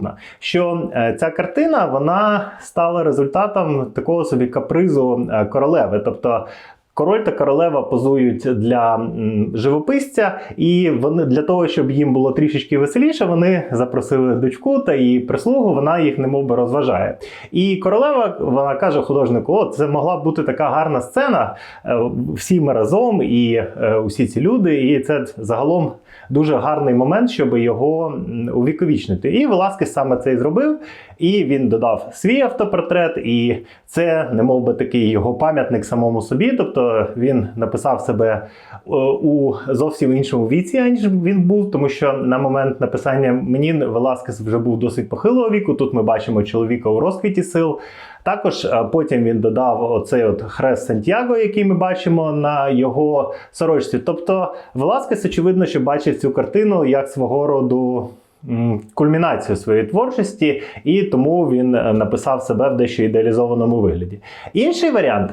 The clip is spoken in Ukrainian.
наступна: що е, ця картина вона стала результатом такого собі капризу е, королеви. Тобто Король та королева позують для живописця, і вони для того, щоб їм було трішечки веселіше, вони запросили дочку та її прислугу. Вона їх немов би розважає. І королева вона каже художнику: О, це могла б бути така гарна сцена. е, Всі ми разом, і е, усі ці люди, і це загалом дуже гарний момент, щоб його увіковічнити. І Веласкес саме це і зробив. І він додав свій автопортрет, і це не мов би такий його пам'ятник самому собі. Тобто він написав себе е, у зовсім іншому віці, аніж він був, тому що на момент написання мені Веласкес вже був досить похилого віку. Тут ми бачимо чоловіка у розквіті сил. Також е, потім він додав оцей от хрест Сантьяго, який ми бачимо на його сорочці. Тобто Веласкес, очевидно, що бачив цю картину як свого роду кульмінацію своєї творчості, і тому він е, написав себе в дещо ідеалізованому вигляді. Інший варіант